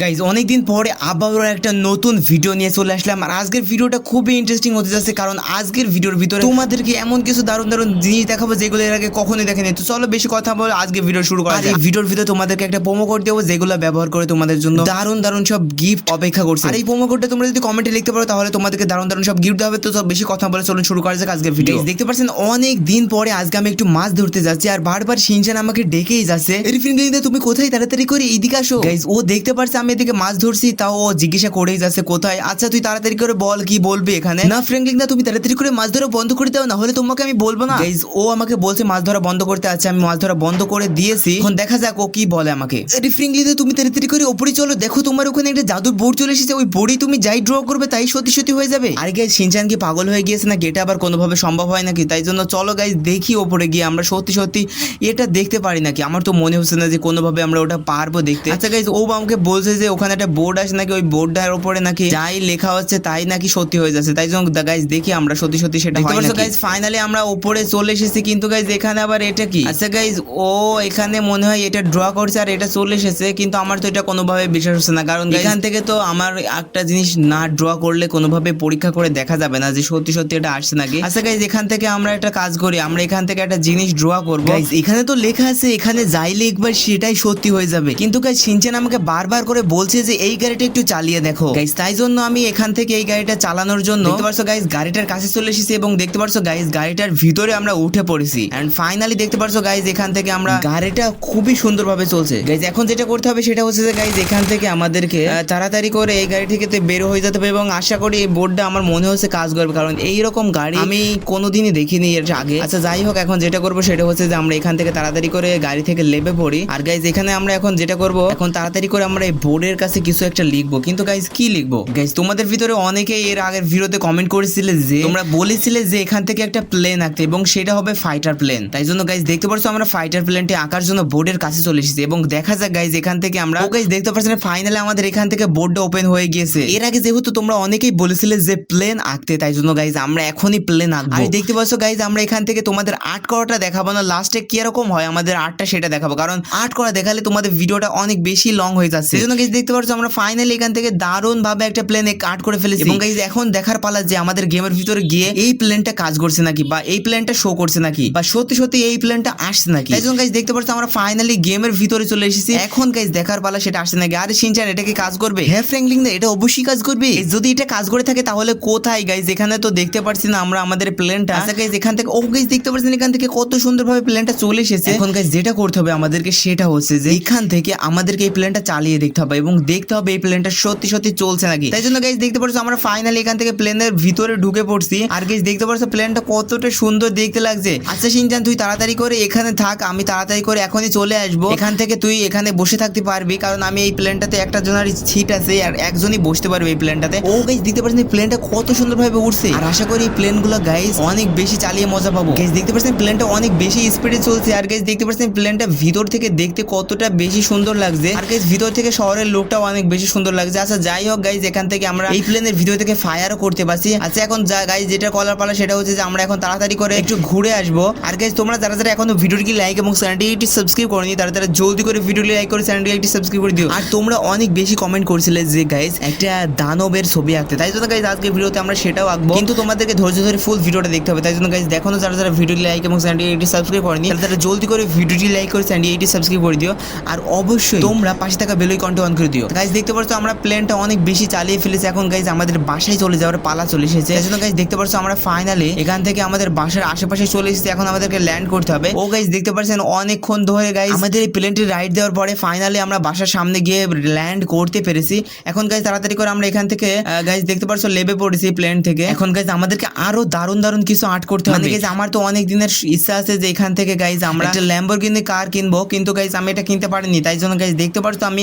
Guys অনেকদিন পরে আবারও একটা নতুন ভিডিও নিয়ে চলে আসলাম। আর আজকের ভিডিওটা খুবই ইন্টারেস্টিং হতে যাচ্ছে কারণ আজকের ভিডিওর ভিতরে তোমাদেরকে এমন কিছু দারুণ দারুণ জিনিস দেখাবো যেগুলো এর আগে কখনোই দেখেনি। তো চলো বেশি কথা বলে আজকে ভিডিও শুরু করা এই ভিডিওর ভিতরে তোমাদেরকে একটা প্রোমো কোড দেবো যেগুলো ব্যবহার করে তোমাদের জন্য দারুণ দারুণ সব গিফট অপেক্ষা করছে। আর এই প্রোমো কোডটা তোমরা যদি কমেন্টে লিখতে পারো তাহলে তোমাদেরকে দারুণ দারুণ সব গিফট দেওয়া হবে। তো সব বেশি কথা বলে চলুন শুরু করা যাক আজকের ভিডিও দেখতে পাচ্ছেন অনেক দিন পরে আজকে আমি একটু মাছ ধরতে যাচ্ছি আর বারবার শিনচান আমাকে ডেকেই যাচ্ছে। রিফিন তুমি কোথায় তাড়াতাড়ি করে এইদিকে আসো। গাইজ ও দেখতে পারছে আমি এদিকে মাছ ধরছি তাও ও জিজ্ঞাসা করেই যাচ্ছে কোথায়। আচ্ছা তুই তাড়াতাড়ি করে বল কি বলবি এখানে? না ফ্রেঙ্কলিং না তুমি তাড়াতাড়ি করে মাছ ধরা বন্ধ করে দাও না হলে তোমাকে আমি বলব না। ও আমাকে বলছে মাছ ধরা বন্ধ করতে আছে আমি মাছ ধরা বন্ধ করে দিয়েছি। এখন দেখা যাক ও কি বলে আমাকে। রিফ্রিংলি তুমি তাড়াতাড়ি করে ওপরে চলো দেখো তোমার ওখানে একটা জাদুর বোর্ড চলে এসেছে ওই বোর্ডই তুমি যাই ড্র করবে তাই সত্যি সত্যি হয়ে যাবে। আর গাইজ সিনচান কি পাগল হয়ে গিয়েছে না এটা আবার কোনোভাবে সম্ভব হয় নাকি? তাই জন্য চলো গাইজ দেখি ওপরে গিয়ে আমরা সত্যি সত্যি এটা দেখতে পারি নাকি? আমার তো মনে হচ্ছে না যে কোনোভাবে আমরা ওটা পারব দেখতে। আচ্ছা গাইজ ও আমাকে বলছে যে ওখানে একটা বোর্ড আছে নাকি ওই বোর্ডটার উপরে নাকি যাই লেখা হচ্ছে তাই নাকি সত্যি হয়ে যাচ্ছে। তাই জন্য গাইজ দেখি আমরা সত্যি সত্যি সেটা দেখতে পাচ্ছ গাইজ ফাইনালি আমরা উপরে চলে এসেছি কিন্তু গাইজ এখানে আবার এটা কি? আচ্ছা গাইজ ও এখানে মনে হয় এটা ড্র করছে আর এটা চলে এসেছে কিন্তু আমার তো এটা কোনোভাবে বিশ্বাস হচ্ছে না। কারণ এখান থেকে তো আমার একটা জিনিস না ড্র করলে কোনোভাবে পরীক্ষা করে দেখা যাবে না যে সত্যি সত্যি এটা আসছে নাকি। আচ্ছা গাইজ এখান থেকে আমরা একটা কাজ করি আমরা এখান থেকে একটা জিনিস ড্র করব। এখানে তো লেখা আছে এখানে যাই লিখবার সেটাই সত্যি হয়ে যাবে। কিন্তু গাইজ সিনচেন আমাকে বারবার করে বলছে যে এই গাড়িটা একটু চালিয়ে দেখো। গাইজ তাই জন্য আমি এখান থেকে এই গাড়িটা চালানোর জন্য দেখতে পারছ গাইজ গাড়িটার কাছে চলে এসেছি এবং দেখতে পারছ গাইজ গাড়িটার ভিতরে আমরা উঠে পড়েছি। এন্ড ফাইনালি দেখতে পারছ গাইজ এখান থেকে আমরা গাড়িটা খুবই সুন্দরভাবে চলছে। গাইজ এখন যেটা করতে হবে সেটা হচ্ছে যে গাইজ এখান থেকে আমাদেরকে তাড়াতাড়ি করে এই গাড়ি থেকে বের হয়ে যেতে হবে এবং আশা করি এই বোর্ডটা আমার মনে হচ্ছে কাজ করবে কারণ এই রকম গাড়ি আমি কোনোদিনই দেখিনি এর আগে। আচ্ছা যাই হোক এখন যেটা করব সেটা হচ্ছে যে আমরা এখান থেকে তাড়াতাড়ি করে গাড়ি থেকে লেবে পড়ি। আর গাইজ এখানে আমরা এখন যেটা করব এখন তাড়াতাড়ি করে আমরা এই বোর্ডের কাছে কিছু একটা লিখব। কিন্তু গাইজ কি লিখব? গাইজ তোমাদের ভিতরে অনেকেই এর আগের ভিডিওতে কমেন্ট করেছিলে যে, তোমরা বলেছিলে যে এখান থেকে একটা প্লেন আঁকতে এবং সেটা হবে ফাইটার প্লেন তাই জন্য গাইজ দেখতে পাচ্ছ আমরা ফাইটার প্লেনটি আঁকার জন্য বোর্ডের কাছে চলে এসেছি এবং দেখা যাক গাইজ এখান থেকে আমরা গাইজ দেখতে পাচ্ছেন ফাইনালি আমাদের এখান থেকে বোর্ডটা ওপেন হয়ে গিয়েছে। এর আগে যেহেতু তোমরা অনেকেই বলেছিলে যে প্লেন আঁকতে, তাই জন্য গাইজ আমরা এখনই প্লেন আঁকবো। আর দেখতে পাচ্ছ গাইজ আমরা এখান থেকে তোমাদের আর্ট করাটা দেখাবো না লাস্টে কি রকম হয় আমাদের আর্টটা সেটা দেখাবো। কারণ আর্ট করা দেখালে তোমাদের ভিডিওটা অনেক বেশি লং হয়ে যাচ্ছে। সেজন্য গাইজ দেখতে পাচ্ছ আমরা ফাইনালি এখান থেকে দারুণ ভাবে একটা প্লেন আর্ট করে ফেলেছি। এবং গাইজ এখন দেখার পালা যে আমাদের গেমের ভিতরে গিয়ে এই প্লেনটা কাজ করছে নাকি বা এই প্লেনটা শো করছে নাকি বা সত্যি সত্যি এই প্লেনটা আসছে নাকি। তাই জন্য গাইজ দেখতে পাচ্ছ আমরা ফাইনালি গেমের ভিতরে চলে এসেছি। এখন গাইজ দেখার পালা সেটা আসছে নাকি? আরে সিনচান এটা কি কাজ করবে? হ্যাঁ ফ্র্যাঙ্কলিং না এটা অবশ্যই কাজ করবে। যদি এটা কাজ করে থাকে তাহলে কোথায় গাইজ এখানে তো দেখতে পাচ্ছি না আমরা আমাদের প্লেনটা আচ্ছা গাইজ এখান থেকে ও গাইজ দেখতে পাচ্ছেন এখান থেকে কত সুন্দর সুন্দরভাবে প্লেনটা চলে এসেছে। এখন গাইজ যেটা করতে হবে আমাদেরকে সেটা হচ্ছে যে এখান থেকে আমাদেরকে এই প্লেনটা চালিয়ে দেখতে হবে এবং দেখতে হবে এই প্লেনটা সত্যি সত্যি চলছে নাকি। তাই জন্য গাইজ দেখতে পাচ্ছ আমরা ফাইনালি এখান থেকে প্লেনের ভিতরে ঢুকে পড়ছি। আর গাইজ দেখতে পাচ্ছ প্লেনটা কতটা সুন্দর দেখতে লাগছে। আচ্ছা সিনচান তুই তাড়াতাড়ি করে এখানে থাক, আমি তাড়াতাড়ি করে এখনই চলে আসব। এখান থেকে তুই এখানে বসে থাকতে পারবি, কারণ আমি এই প্লেনটাতে একটা জনের সিট আছে আর একজনই বসতে পারবে এই প্লেনটাতে ও গাইজ দেখতে পাচ্ছেন প্লেনটা কত সুন্দরভাবে উঠছে আর আশা করি এই প্লেনগুলো গাইজ অনেক বেশি চালিয়ে মজা পাবো। গাইজ দেখতে পাচ্ছেন প্লেনটা অনেক বেশি স্পিডে চলছে। আর গাইজ দেখতে পাচ্ছেন প্লেনটা ভিতর থেকে দেখতে কতটা বেশি সুন্দর লাগছে। আর গাইজ ভিতর থেকে শহরের লোকটাও অনেক বেশি সুন্দর লাগছে। আচ্ছা যাই হোক গাইজ এখান থেকে আমরা এই প্লেনের ভিতর থেকে ফায়ারও করতে পারছি। আচ্ছা এখন যা গাইজ যেটা কলার পালা সেটা হচ্ছে যে আমরা এখন তাড়াতাড়ি করে একটু ঘুরে আসব। আর গাইজ তোমরা যারা যারা এখনও ভিডিওটি লাইক এবং চ্যানেলটি একটি সাবস্ক্রাইব করনি, তারা তারা জলদি করে ভিডিওটি লাইক করে চ্যানেলটি একটি সাবস্ক্রাইব করে দিও। আর তোমরা অনেক বেশি কমেন্ট করছিলে যে গাইজ একটা দানবের ছবি আঁকতে। তাই জন্য গাইজ আজকে ভিডিওতে আমরা সেটাও আঁকবো। কিন্তু তোমাদেরকে ধৈর্য ধরে ফুল ভিডিওটা দেখতে হবে। তাই জন্য গাইজ দেখো যারা যারা ভিডিওটি লাইক এবং চ্যানেলটি একটি সাবস্ক্রাইব করেনি, তারা তারা জলদি করে ভিডিওটি লাইক করে চ্যানেলটি একটি সাবস্ক্রাইব করে দিও। আর অবশ্যই তোমরা পাশে থাকা বেলই কন্টে অন করে দিও। গাইজ দেখতে পাচ্ছ আমরা প্লেনটা অনেক বেশি চালিয়ে ফেলেছি। এখন গাইজ আমাদের বাসায় চলে যাওয়ার পালা চলে এসেছে। জন্য গাইজ দেখতে পাচ্ছ আমরা ফাইনালি এখান থেকে আমাদের বাসার আশেপাশে চলে এসেছি। এখন আমাদেরকে ল্যান্ড করতে হবে। ও গাইজ দেখতে পাচ্ছেন অনেকক্ষণ ধরে গাইজ আমাদের এই প্লেনটি রাইড দেওয়ার পরে ফাইনালি আমরা বাসার সামনে গিয়ে ল্যান্ড করতে পেরেছি। এখন গাইজ তাড়াতাড়ি করে আমরা এখান থেকে গাইজ দেখতে পাচ্ছ লেবে পড়েছি প্লেন থেকে। এখন গাইজ আমাদেরকে আরও দারুণ দারুণ কিছু আর্ট করতে হবে। গাইজ আমার তো অনেক দিনের ইচ্ছা আছে যে এখান থেকে গাইজ আমরা একটা ল্যাম্বরগিনি কার কিনবো। কিন্তু গাইজ আমি এটা কিনতে পারিনি। তাই জন্য গাইজ দেখতে পাচ্ছ আমি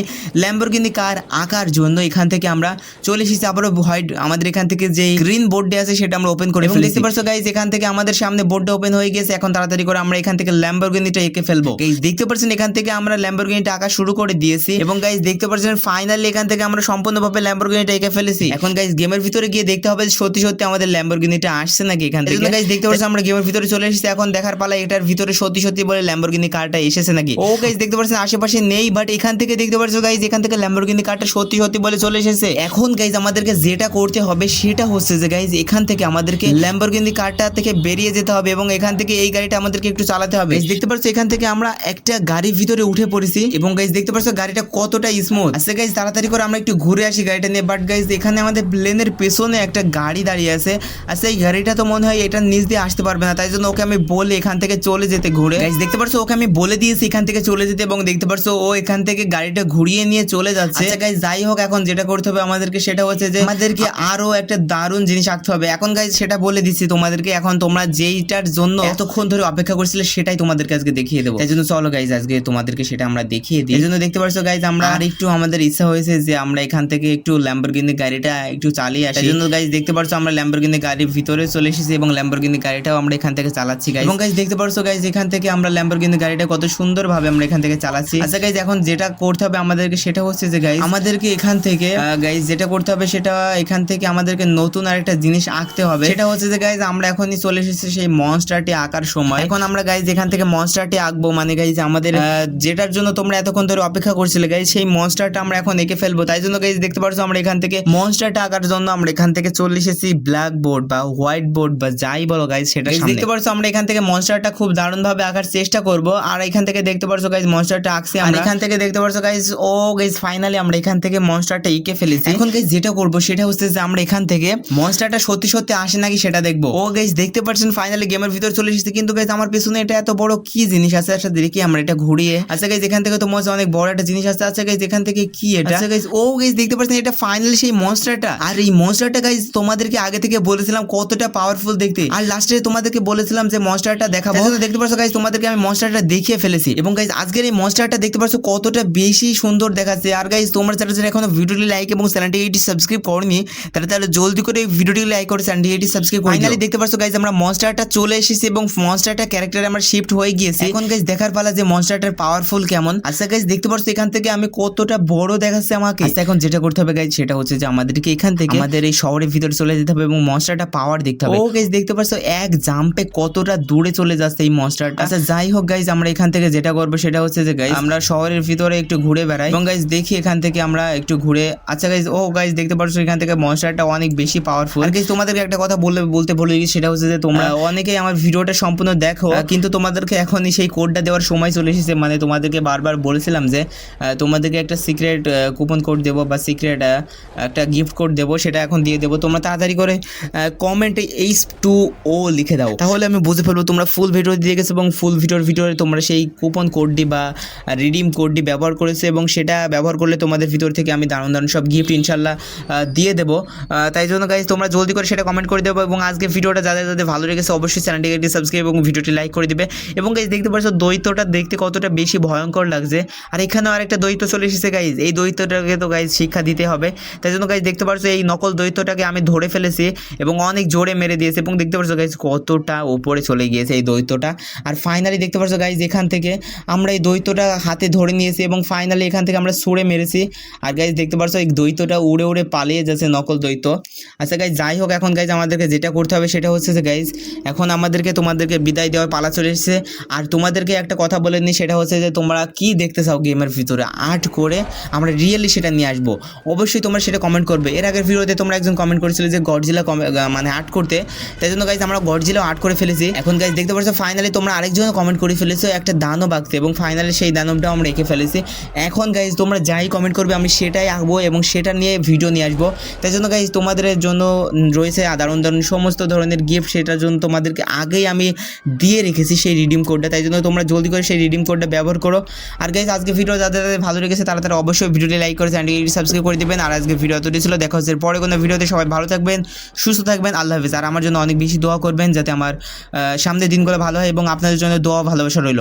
ল্যাম্বরগিনি কার আঁকার জন্য এখান থেকে আমরা চলে এসেছি আবারও হোয়াইট আমাদের এখান থেকে যে গ্রিন বোর্ডে আছে সেটা আমরা ওপেন করে ফেলেছি। দেখতে পাচ্ছ গাইজ এখান থেকে আমাদের সামনে বোর্ডটা ওপেন হয়ে গেছে এখন তাড়াতাড়ি করে আমরা এখান থেকে ল্যাম্বরগিনিটা এঁকে ফেলব। গাইজ দেখতে পাচ্ছেন এখান থেকে আমরা ল্যাম্বরগিনিটা আঁকা শুরু করে দিয়েছি এবং গাইজ দেখতে পাচ্ছেন ফাইনালি এখান থেকে আমরা সম্পূর্ণভাবে ল্যাম্বরগিনিটা এঁকে ফেলেছি। এখন গাইজ গেমের ভিতরে গিয়ে দেখতে হবে যে সত্যি সত্যি আমাদের ল্যাম্বরগিনিটা আসছে নাকি এখান থেকে। গাইজ দেখতে পাচ্ছি আমরা গেমের ভিতরে চলে এসেছি এখন দেখার পালা এটার ভিতরে সত্যি সত্যি বলে ল্যাম্বরগিনি কারটা এসেছে নাকি। ও গাইজ দেখতে পাচ্ছেন আশেপাশে নেই বাট এখান থেকে দেখতে পাচ্ছ গাইজ এখান থেকে ল্যাম্বরগিনি কারটা সত্যি সত্যি বলে চলে এসেছে। এখন গাইজ আমাদেরকে যেটা করতে হবে সেটা হচ্ছে যে গাইজ এখান থেকে আমাদেরকে ল্যাম্বরগিনি কারটা থেকে বেরিয়ে যেতে হবে এবং এখান থেকে এই গাড়িটা আমাদেরকে একটু চালাতে হবে। দেখতে পাচ্ছ এখান থেকে আমরা একটা গাড়ির ভিতরে উঠে পড়েছি এবং গাইজ দেখতে পাচ্ছ গাড়িটা কতটা স্মুথ আচ্ছা গাইজ তাড়াতাড়ি করে আমরা একটু ঘুরে আসি গাড়িটা নিয়ে। বাট গাইজ এখানে আমাদের প্লেনের পেছনে একটা গাড়ি দাঁড়িয়ে আছে। আচ্ছা এই গাড়িটা তো মনে হয় এটা নিচ দিয়ে আসতে পারবে না, তাই জন্য ওকে আমি বলে এখান থেকে চলে যেতে ঘুরে। গাইজ দেখতে পাচ্ছ ওকে আমি বলে দিয়েছি এখান থেকে চলে যেতে এবং দেখতে পাচ্ছ ও এখান থেকে গাড়িটা ঘুরিয়ে নিয়ে চলে যাচ্ছে। আচ্ছা গাইজ যাই হোক এখন যেটা করতে হবে আমাদেরকে সেটা হচ্ছে যে আমাদেরকে আরও একটা দারুণ জিনিস আঁকতে হবে। এখন গাইজ সেটা বলে দিচ্ছি তোমাদেরকে এখন তোমরা যেইটার জন্য এতক্ষণ ধরে অপেক্ষা করছিলে সেটাই তোমাদেরকে আজকে দেখিয়ে দেবো। তাই জন্য চলো গাইজ আজকে তোমাদেরকে সেটা আমরা দেখিয়ে দিই। এই জন্য দেখতে পাচ্ছ গাইজ আমরা আর একটু আমাদের ইচ্ছা হয়েছে যে আমরা এখান থেকে একটু ল্যাম্বরগিনি গাড়িটা একটু চালিয়ে আসি। এই জন্য গাইজ দেখতে পাচ্ছ আমরা ল্যাম্বরগিনি গাড়ির ভিতরে চলে এসেছি এবং ল্যাম্বরগিনি গাড়িটাও আমরা এখান থেকে চালাচ্ছি গাইজ এবং গাইজ দেখতে পাচ্ছ গাইজ এখান থেকে আমরা ল্যাম্বরগিনি গাড়িটা কত সুন্দরভাবে আমরা এখান থেকে চালাচ্ছি। আচ্ছা গাইজ এখন যেটা করতে হবে আমাদেরকে সেটা হচ্ছে যে গাইজ আমাদেরকে এখান থেকে গাইজ যেটা করতে হবে সেটা এখান থেকে আমাদেরকে নতুন আরেকটা জিনিস আঁকতে হবে। সেটা হচ্ছে যে গাইজ আমরা এখনই চলে এসেছি সেই মনস্টারটি আঁকার সময়। এখন আমরা গাইজ এখান থেকে মনস্টারটি আঁকবো মানে গাইজ আমাদের যেটার জন্য তোমরা এতক্ষণ ধরে অপেক্ষা করছিলে গাইজ সেই মনস্টারটা আমরা এখন এঁকে ফেলব। তাই জন্য গাইজ দেখতে পারছ আমরা এখান থেকে মনস্টারটা আঁকার জন্য আমরা এখান থেকে চলে এসেছি ব্ল্যাক বোর্ড বা হোয়াইট বোর্ড বা যাই বলো গাইজ সেটা দেখতে পারছ আমরা এখান থেকে মনস্টারটা খুব দারুণ ভাবে আঁকার চেষ্টা করব। আর এখান থেকে দেখতে পারছ গাইজ মনস্টারটা আঁকছি আমরা। এখান থেকে দেখতে পারছ গাইজ ও গাইজ ফাইনালি আমরা এখান থেকে মনস্টারটা এঁকে ফেলেছি। এখন গাইজ যেটা করব সেটা হচ্ছে যে আমরা এখান থেকে মনস্টারটা সত্যি সত্যি আসে নাকি সেটা দেখব। ও গাইজ দেখতে পাচ্ছেন ফাইনালি গেমের ভিতর চলে এসেছে কিন্তু গাইজ আমার পেছনে এটা এত বড় কি জিনিস আছে? আচ্ছা দেখি আমরা এটা ঘুরিয়ে। আচ্ছা গাইজ এখান থেকে তো মনে অনেক বড় একটা জিনিস আছে। আচ্ছা গাইজ এখান থেকে কি এটা? আচ্ছা গাইজ ও গাইজ দেখতে পাচ্ছেন এটা ফাইনালি সেই মনস্টারটা আর এই মনস্টারটা গাইজ তোমাদেরকে আগে থেকে বলেছিলাম কতটা পাওয়ারফুল দেখতে। আর লাস্টে তোমাদেরকে বলেছিলাম যে মনস্টারটা দেখাবো। তাই দেখতে পাচ্ছ গাইজ তোমাদেরকে আমি মনস্টারটা দেখিয়ে ফেলেছি। এবং গাইজ আজকের এই মনস্টারটা দেখতে পাচ্ছ কতটা বেশি সুন্দর দেখাচ্ছে আর গাইজ তোমরা যারা এখনও ভিডিওটি লাইক এবং চ্যানেলটিকে এটি সাবস্ক্রাইব করনি তাহলে তাহলে জলদি করে ভিডিওটি লাইক করে চ্যানেলটিকে এটি সাবস্ক্রাইব করে ফাইনালি দেখতে পাচ্ছ গাইজ আমরা মনস্টারটা চলে এসেছি এবং মনস্টারটা ক্যারেক্টারে আমরা শিফট হয়ে গিয়েছি। এখন গাইজ দেখার পালা যে মনস্টারটার পাওয়ারফুল কেমন। আচ্ছা গাইজ দেখতে পাচ্ছ এখান থেকে আমি কতটা বড় দেখাচ্ছে আমাকে। আচ্ছা এখন যেটা করতে হবে গাইজ সেটা হচ্ছে যে আমাদেরকে এখান থেকে আমাদের এই শহরের ভিতরে চলে যেতে হবে এবং মনস্টারটা পাওয়ার দেখতে হবে। ও গাইজ দেখতে পাচ্ছ এক জাম্পে কতটা দূরে চলে যাচ্ছে এই মনস্টারটা আচ্ছা যাই হোক গাইজ আমরা এখান থেকে যেটা করব সেটা হচ্ছে যে গাইজ আমরা শহরের ভিতরে একটু ঘুরে বেড়াই। এবং গাইজ দেখি এখান থেকে আমরা একটু ঘুরে। আচ্ছা গাইজ ও গাইজ দেখতে পাচ্ছ এখান থেকে মনস্টারটা অনেক বেশি পাওয়ারফুল আর গাইজ তোমাদেরকে একটা কথা বলে বলতে ভুলে গেছি সেটা হচ্ছে যে তোমরা অনেকেই আমার ভিডিওটা সম্পূর্ণ দেখো আহ, কিন্তু তোমাদেরকে এখনই সেই কোডটা দেওয়ার সময় চলে এসেছে। মানে তোমাদেরকে বারবার বলেছিলাম যে তোমাদেরকে একটা সিক্রেট কুপন কোড দেবো বা সিক্রেট একটা গিফট কোড দেবো সেটা এখন দিয়ে দেবো। তোমরা তাড়াতাড়ি করে কমেন্টে এইচ টু ও লিখে দাও। তাহলে আমি বুঝে ফেলব তোমরা ফুল ভিডিও দিয়ে গেছো এবং ফুল ভিডিওর ভিতরে তোমরা সেই কুপন কোডটি বা রিডিম কোডটি ব্যবহার করেছ এবং সেটা ব্যবহার করলে তোমাদের ভিতর থেকে আমি দারুণ দারুণ সব গিফট ইনশাল্লাহ দিয়ে দেবো। তাই জন্য গাইজ তোমরা জলদি করে সেটা কমেন্ট করে দেবো এবং আজকে ভিডিওটা যাদের যাদের ভালো লেগেছে অবশ্যই চ্যানেলটিকে একটি সাবস্ক্রাইব এবং ভিডিওটি লাইক করে দিবে। এবং গাইজ দেখতে পাচ্ছ দৈত্যটা দেখতে কতটা বেশি ভয়ঙ্কর লাগছে। আর এখানেও আরেকটা দৈত্য চলে এসেছে গাইজ এই দৈত্যটাকে তো গাইজ শিক্ষা দিতে হবে। তাই জন্য গাইজ দেখতে পাচ্ছ এই নকল দৈত্যটাকে আমি ধরে ফেলেছি এবং অনেক জোরে মেরে দিয়েছে এবং দেখতে পাচ্ছ গাইজ কতটা উপরে চলে গিয়েছে এই দৈত্যটা। আর ফাইনালি দেখতে পাচ্ছ গাইজ এখান থেকে আমরা এই দৈত্যটা হাতে ধরে নিয়েছি এবং ফাইনালি এখান থেকে আমরা সরে মেরেছি। আর গাইজ দেখতে পারছ, এই দৈত্যটা উড়ে উড়ে পালিয়ে যাচ্ছে নকল দৈত্য। আচ্ছা গাইজ যাই হোক, এখন গাইজ আমাদেরকে যেটা করতে হবে সেটা হচ্ছে যে গাইজ এখন আমাদেরকে, তোমাদেরকে বিদায় দেওয়ার পালা চলে এসেছে। আর তোমাদেরকে একটা কথা বলে নিই, সেটা হচ্ছে যে তোমরা কি দেখতে চাও গেমের ভিতরে? আর্ট করে আমরা রিয়েলি সেটা নিয়ে আসব। অবশ্যই তোমরা সেটা কমেন্ট করবে। এর আগের ভিডিওতে তোমরা একজন কমেন্ট করেছিলে যে গডজিলা মানে আর্ট করতে। তাই জন্য গাইজ আমরা গডজিলা আর্ট করে ফেলেছি। এখন গাইজ দেখতে পাচ্ছ ফাইনালি তোমরা আরেকজন কমেন্ট করে ফেলেছো, একটা দানব আঁকতে। এবং ফাইনালি সেই দানবটাও আমরা এঁকে ফেলেছি। এখন গাইজ তোমরা যাই কমেন্ট করবে, আমি সেটাই আঁকবো এবং সেটা নিয়ে ভিডিও নিয়ে আসব। তাই জন্য গাইজ তোমাদের জন্য রয়েছে দারুণ দারুণ সমস্ত ধরনের গিফট সেটার জন্য তোমাদেরকে আগেই আমি দিয়ে রেখেছি সেই রিডিম কোডটা তাই জন্য তোমরা জলদি করে সেই রিডিম কোডটা ব্যবহার করো। আর গাইজ আজকে ভিডিও যাদের যাদের ভালো লেগেছে তারা তারা অবশ্যই ভিডিওটি লাইক করে চ্যানেলটি সাবস্ক্রাইব করে দিবেন। আর আজকে ভিডিও এতটাই ছিল, দেখা হচ্ছে পরে কোনো ভিডিওতে সবাই ভালো থাকবেন, সুস্থ থাকবেন, আল্লাহ হাফিজ। আর আমার জন্য অনেক বেশি দোয়া করবেন যাতে আমার সামনের দিনগুলো ভালো হয় এবং আপনাদের জন্য দোয়া ভালোবাসা রইল।